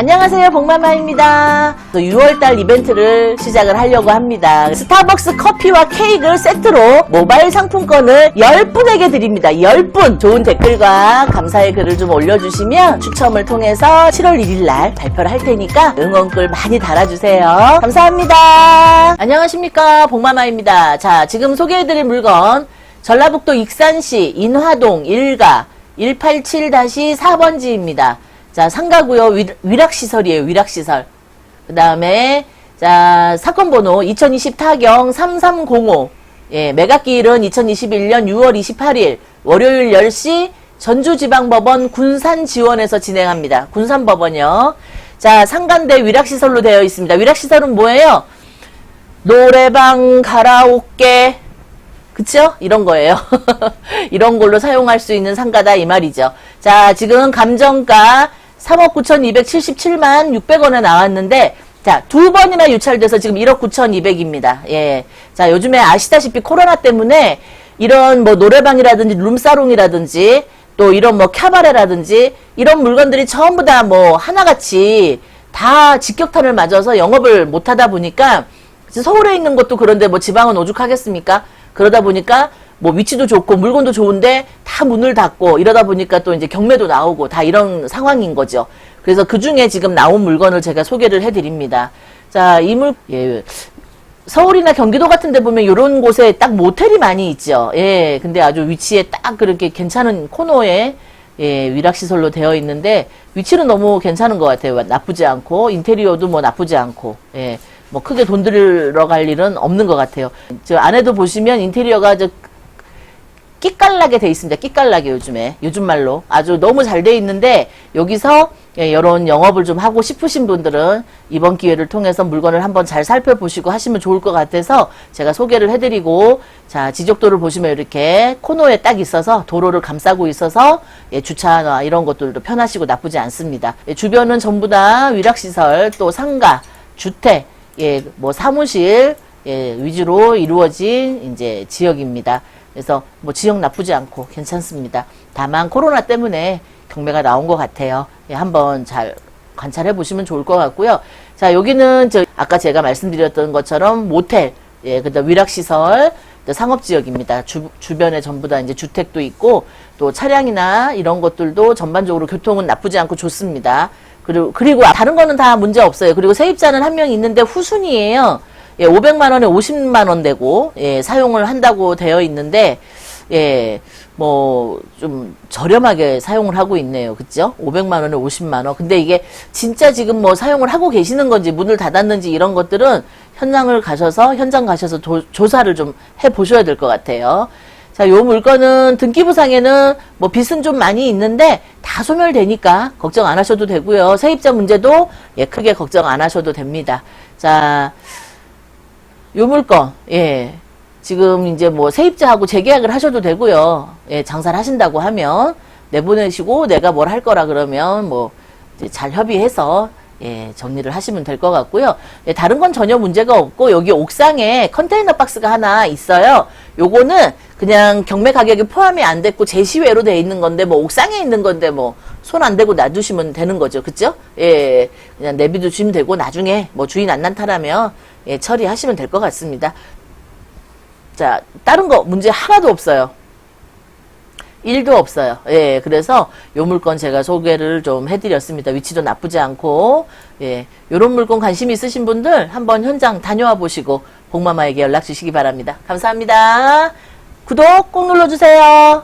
안녕하세요 복마마입니다. 6월달 이벤트를 시작을 하려고 합니다. 스타벅스 커피와 케이크를 세트로 모바일 상품권을 10분에게 드립니다. 10분. 좋은 댓글과 감사의 글을 좀 올려주시면 추첨을 통해서 7월 1일날 발표를 할 테니까 응원글 많이 달아주세요. 감사합니다. 안녕하십니까 복마마입니다. 자 지금 소개해드릴 물건 전라북도 익산시 인화동 1가 187-4번지입니다. 자, 상가구요 위락시설이에요, 위락시설. 그 다음에, 자, 사건 번호 2020 타경 3305. 예, 매각기일은 2021년 6월 28일, 월요일 10시 전주지방법원 군산지원에서 진행합니다. 군산법원이요. 자, 상간대 위락시설로 되어 있습니다. 위락시설은 뭐예요? 노래방, 가라오케, 그쵸? 이런 거예요. 이런 걸로 사용할 수 있는 상가다 이 말이죠. 자, 지금 감정가 3억 9,277만 600원에 나왔는데 자, 두 번이나 유찰돼서 지금 1억 9,200입니다. 예. 자, 요즘에 아시다시피 코로나 때문에 이런 뭐 노래방이라든지 룸사롱이라든지 또 이런 뭐 캬바레라든지 이런 물건들이 전부 다 뭐 하나같이 다 직격탄을 맞아서 영업을 못 하다 보니까 서울에 있는 것도 그런데 뭐 지방은 오죽하겠습니까? 그러다 보니까 뭐 위치도 좋고 물건도 좋은데 다 문을 닫고 이러다 보니까 또 이제 경매도 나오고 다 이런 상황인 거죠. 그래서 그 중에 지금 나온 물건을 제가 소개를 해드립니다. 자, 이 물, 예. 서울이나 경기도 같은 데 보면 이런 곳에 딱 모텔이 많이 있죠. 예. 근데 아주 위치에 딱 그렇게 괜찮은 코너에 예, 위락시설로 되어 있는데 위치는 너무 괜찮은 것 같아요. 나쁘지 않고 인테리어도 뭐 나쁘지 않고 예. 뭐 크게 돈 들어갈 일은 없는 것 같아요. 저 안에도 보시면 인테리어가 저 끼깔나게 돼 있습니다. 끼깔나게 요즘에 요즘 말로 아주 너무 잘 돼 있는데 여기서 예, 이런 영업을 좀 하고 싶으신 분들은 이번 기회를 통해서 물건을 한번 잘 살펴보시고 하시면 좋을 것 같아서 제가 소개를 해드리고 자 지적도를 보시면 이렇게 코너에 딱 있어서 도로를 감싸고 있어서 예, 주차나 이런 것들도 편하시고 나쁘지 않습니다. 예, 주변은 전부 다 위락시설 또 상가 주택 예, 뭐 사무실 예, 위주로 이루어진 이제 지역입니다. 그래서 뭐 지역 나쁘지 않고 괜찮습니다. 다만 코로나 때문에 경매가 나온 것 같아요. 예, 한번 잘 관찰해 보시면 좋을 것 같고요. 자, 여기는 저 아까 제가 말씀드렸던 것처럼 모텔, 예, 그다음 위락시설, 상업 지역입니다. 주, 주변에 전부 다 이제 주택도 있고 또 차량이나 이런 것들도 전반적으로 교통은 나쁘지 않고 좋습니다. 그리고, 그리고 다른 거는 다 문제 없어요. 그리고 세입자는 한 명 있는데 후순위에요. 예, 500만 원에 50만 원 되고 예, 사용을 한다고 되어 있는데 예, 뭐 좀 저렴하게 사용을 하고 있네요. 그죠? 500만 원에 50만 원. 근데 이게 진짜 지금 뭐 사용을 하고 계시는 건지 문을 닫았는지 이런 것들은 현장을 가셔서 현장 가셔서 도, 조사를 좀 해 보셔야 될 것 같아요. 자, 요 물건은 등기부상에는 뭐 빚은 좀 많이 있는데 다 소멸되니까 걱정 안 하셔도 되고요. 세입자 문제도 예, 크게 걱정 안 하셔도 됩니다. 자, 요 물건, 예. 지금 이제 뭐 세입자하고 재계약을 하셔도 되고요. 예, 장사를 하신다고 하면 내보내시고 내가 뭘 할 거라 그러면 뭐 잘 협의해서 예, 정리를 하시면 될 것 같고요. 예, 다른 건 전혀 문제가 없고 여기 옥상에 컨테이너 박스가 하나 있어요. 요거는 그냥 경매 가격이 포함이 안 됐고 제시외로 돼 있는 건데 뭐 옥상에 있는 건데 뭐 손 안 대고 놔두시면 되는 거죠. 그죠? 예, 그냥 내비도 주면 되고 나중에 뭐 주인 안 나타나면 예, 처리하시면 될 것 같습니다. 자, 다른 거 문제 하나도 없어요. 일도 없어요. 예, 그래서 요 물건 제가 소개를 좀 해드렸습니다. 위치도 나쁘지 않고, 예, 요런 물건 관심 있으신 분들 한번 현장 다녀와 보시고 복마마에게 연락 주시기 바랍니다. 감사합니다. 구독 꼭 눌러주세요.